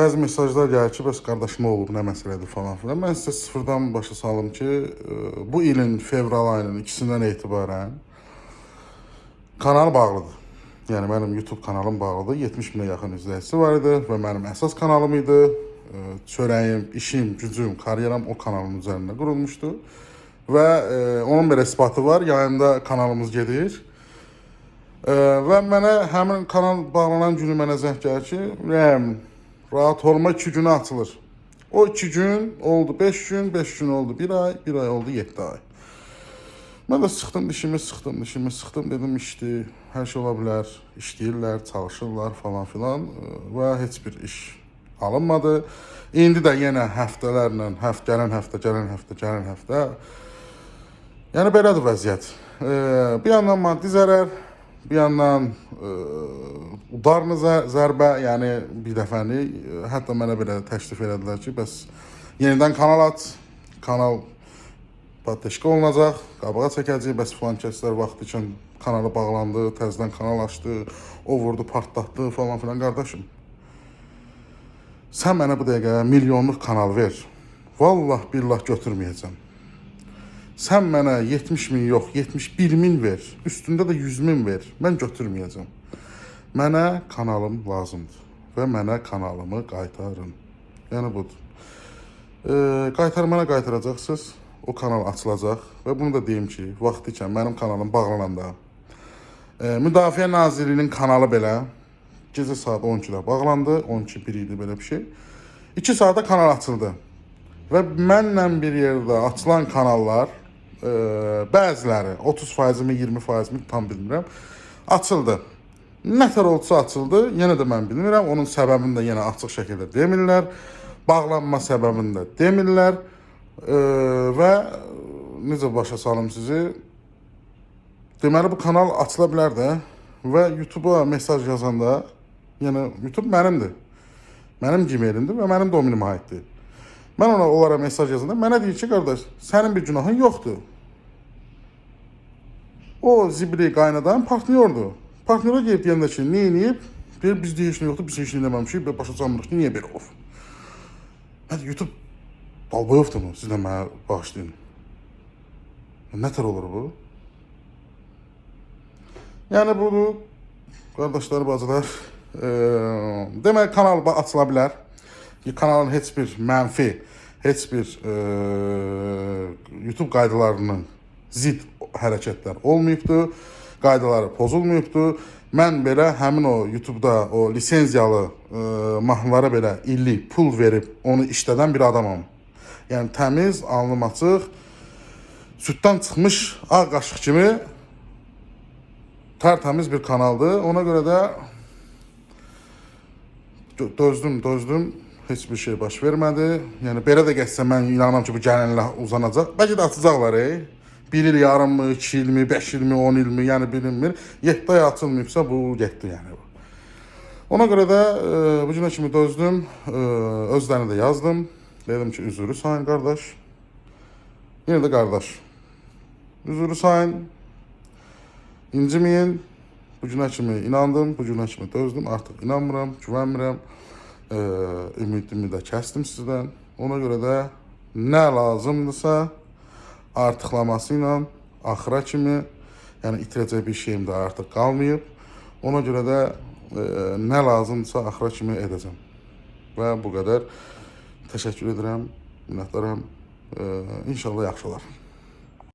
Bəzi mesajlar gəlir ki, bəs qardaş nə olub, nə məsələdir falan filan. Mən sizə sıfırdan başa salım ki, e, bu ilin fevral ayının ikisindən etibarən kanal bağlıdır. Yəni mənim YouTube kanalım bağlıdır. 70 minə yaxın izləyicisi var idi və mənim əsas kanalım idi. E, Çörəyim, işim, gücüm, karyeram o kanalın üzərində qurulmuşdu. Və e, onun belə isbatı var. Yayımda kanalımız gedir. Və mənə həmin kanal bağlanan günü mənə zəng gəlir ki, Rəm, rahat olma 2 günə açılır. O 2 gün oldu 5 gün, 5 gün oldu 1 ay, 1 ay oldu 7 ay. Mən də sıxdım dişimi, sıxdım dişimi, sıxdım dedim işdi, hər şey ola bilər, işləyirlər, çalışırlar falan filan e, və heç bir iş alınmadı. İndi də yenə həftələrlə, həftə gələn həftə, gələn həftə, gələn həftə Yəni belədir vəziyyət. E, bir yandan maddi zərər, bir yandan e, udarmı zə- zərbə, yəni bir dəfəni e, hətta mənə belə təklif elədilər ki, bəs yenidən kanal aç, kanal patlaşqa olunacaq, qabağa çəkəcək, bəs filan kəslər vaxtı üçün kanalı bağlandı, təzədən kanal açdı, o vurdu, partlatdı falan filan qardaşım. Sən mənə bu dəqiqə milyonluq kanal ver. Vallah billah götürməyəcəm. Sən mənə 70 min yox, 71 min ver. Üstündə də 100 min ver. Mən götürməyəcəm. Mənə kanalım lazımdır və mənə kanalımı qaytarın. Yəni budur. E, qaytarmana qaytaracaqsınız. O kanal açılacaq və bunu da deyim ki, vaxtı ikən mənim kanalım bağlananda e, Müdafiə Nazirliyinin kanalı belə gecə saat 12-də bağlandı. 12 1 idi belə bir şey. 2 saata kanal açıldı. Və mənlə bir yerdə açılan kanallar e, bəziləri 30%mi, 20%mi tam bilmirəm, açıldı. Nətər olsa açıldı, yenə də mən bilmirəm. Onun səbəbini də yenə açıq şəkildə demirlər. Bağlanma səbəbini də demirlər. E, və necə başa salım sizi? Deməli bu kanal açıla bilər də və YouTube-a mesaj yazanda, yəni YouTube mənimdir. Mənim Gmail-imdir və mənim domenim aiddir. Mən ona onlara mesaj yazanda mənə deyir ki, qardaş, sənin bir günahın yoxdur. O zibri qaynadan partnyordur. Partnyora gelib deyəndə ki, nə edib? Deyir, bizdə heç nə biz heç nə eləməmişik və başa salmırıq ki, niyə belə olub? Mən YouTube Dalboyevdurmu? Siz də mənə bağışlayın. Nətər olur bu? Yəni budur, qardaşlar, bacılar. E, demək kanal açıla bilər. Kanalın heç bir mənfi, heç bir e, YouTube qaydalarının zid hərəkətlər olmayıbdı. Qaydaları pozulmayıbdı. Mən belə həmin o YouTube-da o lisenziyalı e, mahnılara belə illik pul verib onu işlədən bir adamam. Yəni təmiz, alnım açıq, süddən çıxmış ağ qaşıq kimi tertemiz bir kanaldı. Ona göre de dö- dözdüm, dözdüm. Heç bir şey baş vermədi. Yəni belə də getsə mən inanıram ki, bu gələnlə uzanacaq. Bəlkə də atacaqlar, ey. 1 il yarım mı, 2 il mi, 5 il mi, 10 il mi, yəni bilinmir. 7 ay açılmayıbsa bu getdi yəni bu. Ona görə də e, bu günə kimi dözdüm. E, özlərini yazdım. Dedim ki, üzürü sayın qardaş. Yenə də qardaş. Üzürü sayın. İnciməyin. Bu günə kimi inandım, bu günə kimi dözdüm. Artıq inanmıram, güvənmirəm. Ee, ümidimi də kəsdim sizdən. Ona görə də nə lazımdırsa artıqlaması ilə axıra kimi, yəni itirəcək bir şeyim də artıq qalmayıb. Ona görə də e, nə lazımdırsa axıra kimi edəcəm. Və bu qədər. Təşəkkür edirəm, minnətdaram. E, inşallah yaxşı olar.